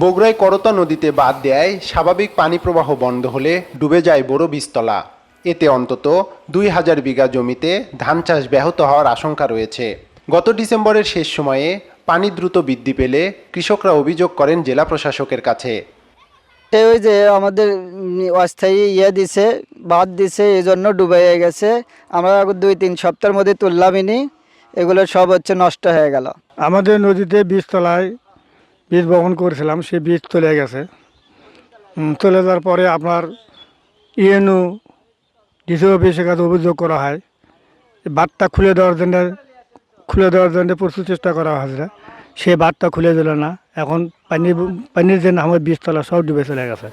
বগুড়ায় করতা নদীতে বাদ দেয় স্বাভাবিক পানি প্রবাহ বন্ধ হলে ডুবে যায় বড় বীজতলা। এতে অন্তত দুই হাজার বিঘা জমিতে ধান চাষ ব্যাহত হওয়ার আশঙ্কা রয়েছে। গত ডিসেম্বরের শেষ সময়ে পানি দ্রুত বৃদ্ধি পেলে কৃষকরা অভিযোগ করেন জেলা প্রশাসকের কাছে। এই ওই যে আমাদের অস্থায়ী ইয়ে দিছে বাদ দিছে এই জন্য ডুবে গেছে। আমরা দুই তিন সপ্তাহের মধ্যে তুললামিনি এগুলো সব হচ্ছে নষ্ট হয়ে গেল। আমাদের নদীতে বীজতলায় বীজ বপন করেছিলাম, সেই বীজ চলে গেছে। চলে যাওয়ার পরে আপনার ইএনউ ডিসি অফিসের কাছে অভিযোগ করা হয়। বাঁধটা খুলে দেওয়ার জন্য, খুলে দেওয়ার জন্য প্রচুর চেষ্টা করা হয়েছে। সে বাঁধটা খুলে দিল না। এখন পানি, পানির জন্য আমার বীজতলা সব ডুবে চলে গেছে।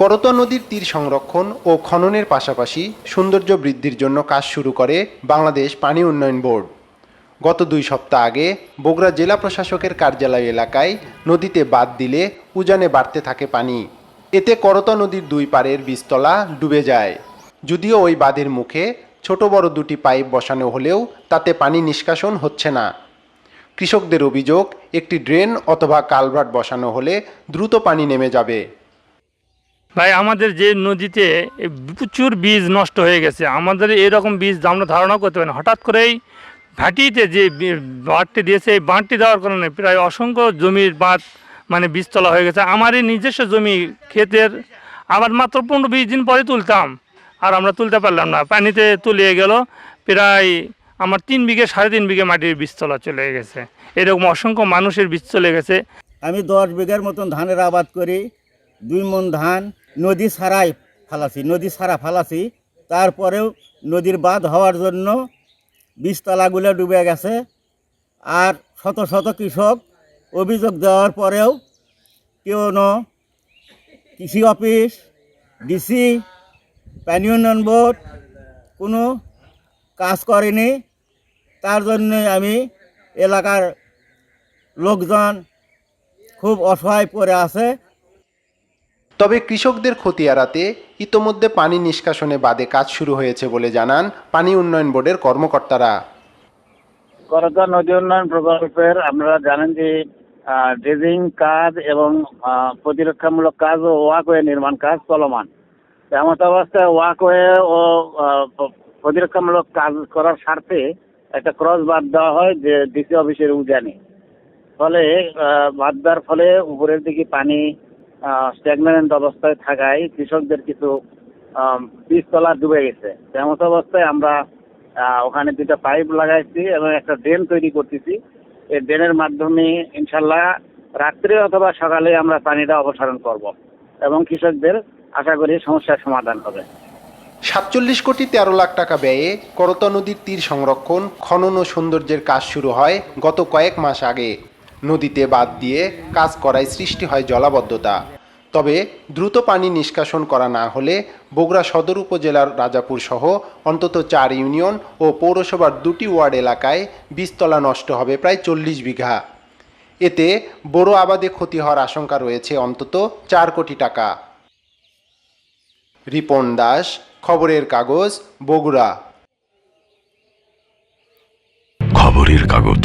করতোয়া নদীর তীর সংরক্ষণ ও খননের পাশাপাশি সৌন্দর্য বৃদ্ধির জন্য কাজ শুরু করে বাংলাদেশ পানি উন্নয়ন বোর্ড। গত দুই সপ্তাহ আগে বগুড়া জেলা প্রশাসকের কার্যালয় এলাকায় নদীতে বাদ দিলে উজানে বাড়তে থাকে পানি। এতে করতা নদীর দুই পাড়ের বীজতলা ডুবে যায়। যদিও ওই বাঁধের মুখে ছোট বড় দুটি পাইপ বসানো হলেও তাতে পানি নিষ্কাশন হচ্ছে না। কৃষকদের অভিযোগ, একটি ড্রেন অথবা কালভার্ট বসানো হলে দ্রুত পানি নেমে যাবে। ভাই, আমাদের যে নদীতে প্রচুর বীজ নষ্ট হয়ে গেছে, আমাদের এরকম বীজ আমরা ধারণা করতে পারি হঠাৎ করেই ভাটিতে যে বাঁধটি দিয়েছে, এই বাঁধটি দেওয়ার কারণে প্রায় অসংখ্য জমির বাঁধ মানে বীজতলা হয়ে গেছে। আমার এই নিজস্ব জমি ক্ষেতের, আবার মাত্র পনেরো বিশ দিন পরে তুলতাম। আর আমরা তুলতে পারলাম না। পানিতে তুলিয়ে গেল। প্রায় আমার তিন বিঘে, সাড়ে তিন বিঘে মাটির বীজতলা চলে গেছে। এরকম অসংখ্য মানুষের বীজ চলে গেছে। আমি দশ বিঘের মতন ধানের আবাদ করি। দুই মন ধান, নদী ছাড়াই ফালাছি নদী ছাড়া ফালাছি তারপরেও নদীর বাঁধ হওয়ার জন্য বীজতলাগুলো ডুবে গেছে। আর শত শত কৃষক অভিযোগ দেওয়ার পরেও কেউ কৃষি অফিস, ডিসি পানি উন্নয়ন বোর্ড কোনো কাজ করেনি। তার জন্যে আমি এলাকার লোকজন খুব অসহায় পড়ে আছে। তবে কৃষকদের ক্ষতি এড়াতে ইতোমধ্যে পানি নিষ্কাশনে বাদে কাজ শুরু হয়েছে বলে জানান পানি উন্নয়ন বোর্ডের কর্মকর্তারা। করতোয়া নদী উন্নয়ন প্রকল্পের আপনারা জানেন যে ড্রেজিং কাজ এবং প্রতিরক্ষামূলক কাজ ও ওয়াকওয়ে নির্মাণ কাজ চলমান। এমত অবস্থায় ওয়াকওয়ে ও প্রতিরক্ষামূলক কাজ করার স্বার্থে একটা ক্রস বাদ দেওয়া হয় যে ডিসি অফিসের উজানে। ফলে বাদ দেওয়ার ফলে উপরের দিকে পানি স্ট্যাগনেন্ট অবস্থায় থাকায় কৃষকদের কিছু বীজতলা ডুবে গেছে। এমত অবস্থায় আমরা ওখানে দুটো পাইপ লাগাইছি এবং একটা ড্রেন তৈরি করতেছি। এই ড্রেনের মাধ্যমে ইনশাল্লাহ রাত্রে অথবা সকালে আমরা পানিটা অপসারণ করব এবং কৃষকদের আশা করি সমস্যার সমাধান হবে। সাতচল্লিশ কোটি তেরো লাখ টাকা ব্যয়ে করতোয়া নদীর তীর সংরক্ষণ, খনন ও সৌন্দর্যের কাজ শুরু হয় গত কয়েক মাস আগে। নদীতে বাদ দিয়ে কাজ করায় সৃষ্টি হয় জলাবদ্ধতা। তবে দ্রুত পানি নিষ্কাশন করা না হলে বগুড়া সদর উপজেলার রাজাপুর সহ অন্তত চার ইউনিয়ন ও পৌরসভার দুটি ওয়ার্ড এলাকায় বীজতলা নষ্ট হবে প্রায় চল্লিশ বিঘা। এতে বড় আবাদে ক্ষতি হওয়ার আশঙ্কা রয়েছে অন্তত চার কোটি টাকা। রিপন দাস, খবরের কাগজ, বগুড়া। খবরের কাগজ।